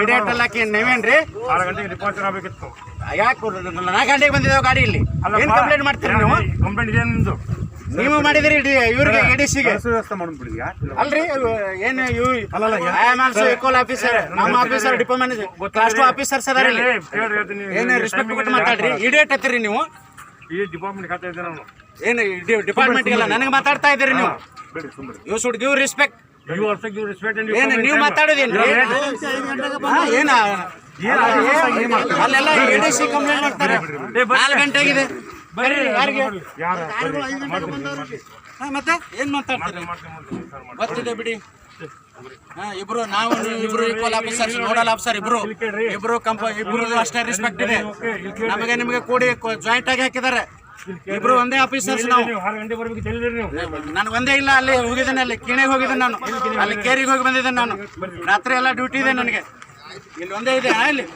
Idiot ಅಲ್ಲಕ್ಕೆ ನೀವೇನ್ರಿ ಆರು ಗಂಟೆಗೆ deposit ಆಗಬೇಕಿತ್ತು ಯಾಕೆ ನಾಲ್ಕು ಗಂಟೆಗೆ ಬಂದಿದ್ದೇವೆ ಗಾಡಿ ಇಲ್ಲಿ. ಏನ್ ಕಂಪ್ಲೇಂಟ್ ಮಾಡ್ತೀರಿ ನೀವು? ಕಂಪ್ಲೇಂಟ್ ಇದೆ ನಿಮ್ದು? ನೀವು ಮಾಡಿದಿರಿ ಇವ್ರಿಗೆ ಎಡಿಸಿಗೆ ಅಲ್ರಿ ಏನು ಇವ್ I am also equal officer ನಮ್ಮ officer department class two officers ಅದಾರ ಇಲ್ಲಿ. ಏನು ರೆಸ್ಪೆಕ್ಟ್ ಕೊಟ್ಟು ಮಾತಾಡ್ರಿ? ಇಡೇಟ್ ಹತ್ತಿರಿ ನೀವು. ಈ ಡಿಪಾರ್ಟ್ಮೆಂಟ್ ಖಾತೆ ನಾನು ಏನು ಡಿಪಾರ್ಟ್ಮೆಂಟ್ ಎಲ್ಲ ನನಗೆ ಮಾತಾಡ್ತಾ ಇದ್ದೀರಿ ನೀವು. You should give respect you also give respect and ಏನು ನೀವು ಮಾತಾಡೋದೇನ್ರಿ ಏನ? ಅಲ್ಲೆಲ್ಲ ಎ ಸಿ ಕಂಪ್ಲೇಂಟ್ ಮಾಡ್ತಾರೆ. ನಾಲ್ಕು ಗಂಟೆಗಿದೆ ಬರ್ರಿ ಯಾರಿಗೆ? ಯಾರ? ಹಾ, ಮತ್ತೆ? ಏನ್ ಮಾತಾಡ್ತಾರೆ? ಗೊತ್ತಿದೆ ಬಿಡಿ. ಹಾ ಇಬ್ರು ನಾವು ನೀವು ಇಬ್ರು ಈಕ್ವಲ್ ಆಫೀಸರ್ ನೋಡಲ್ ಆಫೀಸರ್ ಇಬ್ರು. ಇಬ್ರು ಕಂಪ ಇಬ್ರು ಅಷ್ಟೇ ರೆಸ್ಪೆಕ್ಟ್ ಇದೆ. ನಮಗೆ ನಿಮಗೆ ಕೂಡಿ ಜಾಯಿಂಟ್ ಆಗಿ ಹಾಕಿದ್ದಾರೆ. ಇಬ್ರು ಒಂದೇ ಆಫೀಸರ್ಸ್ ನಾವು. ನಾನು ಒಂದೇ ಇಲ್ಲ ಅಲ್ಲಿ ಹೋಗಿದ್ದೇನೆ ಅಲ್ಲಿ ಕಿಣೆಗೆ ಹೋಗಿದ್ದೇನೆ ನಾನು. ಅಲ್ಲಿ ಕೇರಿಗೆ ಹೋಗಿ ಬಂದಿದ್ದೇನೆ ನಾನು. ರಾತ್ರಿ ಎಲ್ಲ ಡ್ಯೂಟಿ ಇದೆ ನನಗೆ. ಇಲ್ಲಿ ಒಂದೇ ಇದೆ ಇಲ್ಲಿ.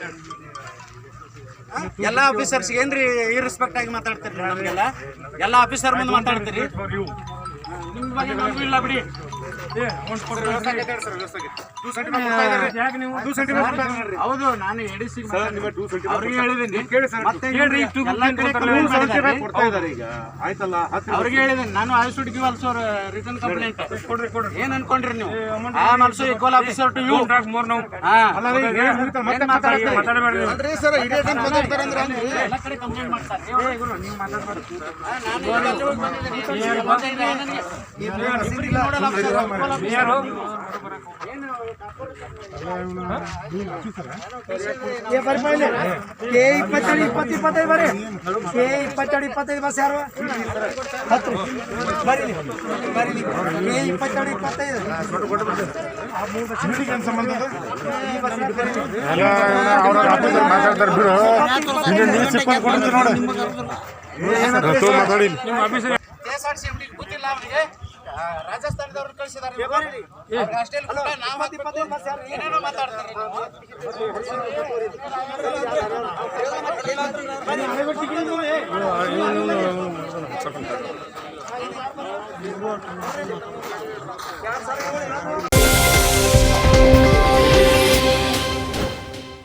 ಎಲ್ಲ ಆಫೀಸರ್ಸ್ ಏನ್ರಿ ಇರ್ರೆಸ್ಪೆಕ್ಟ್ ಆಗಿ ಮಾತಾಡ್ತೀರಿ ನಮಗೆಲ್ಲ? ಎಲ್ಲ ಆಫೀಸರ್ ಮುಂದೆ ಮಾತಾಡ್ತೀರಿ. ನಿಮ್ಮ ಬಗ್ಗೆ ನಮಗೂ ಇಲ್ಲ ಬಿಡಿ. ಹೌದು ನಾನು ಎಡಿಸಿ ಅವ್ರಿಗೆ ಹೇಳಿದ್ದೀನಿ. ಆಯ್ತಲ್ಲ ಅವ್ರಿಗೆ ಹೇಳಿದ್ದೀನಿ. ನಾನು I should give also return complaint ಕೊಡ್ರಿ ಕೊಡ್ರಿ. ಏನ್ ಅನ್ಕೊಂಡ್ರಿ ನೀವು? I am also equal officer to you more now ಅಲ್ರಿ ಸರ್ ಟೈಮ್ ಮಾತಾಡ್ತಾರೆ ಅಂದ್ರೆ. ಎಲ್ಲ ಕಡೆ ಕಂಪ್ಲೇಂಟ್ ಮಾಡ್ತಾರೆ. ಹಾ, ನಾನು ಕೆ ಕೆ ಯಾರು. ಕೆ. ಮಾತಾಡ್ತಾರೆ ನೋಡು ಮಾತಾಡಿ KSRTC ಅವ್ನಿಗೆ ಗೊತ್ತಿಲ್ಲ ಅವನಿಗೆ ರಾಜಸ್ಥಾನದವ್ರು ಕಳಿಸಿದ್ದಾರೆ ಅಷ್ಟೇ ನಾವು. ಏನೇನೋ ಮಾತಾಡ್ತಾರೆ.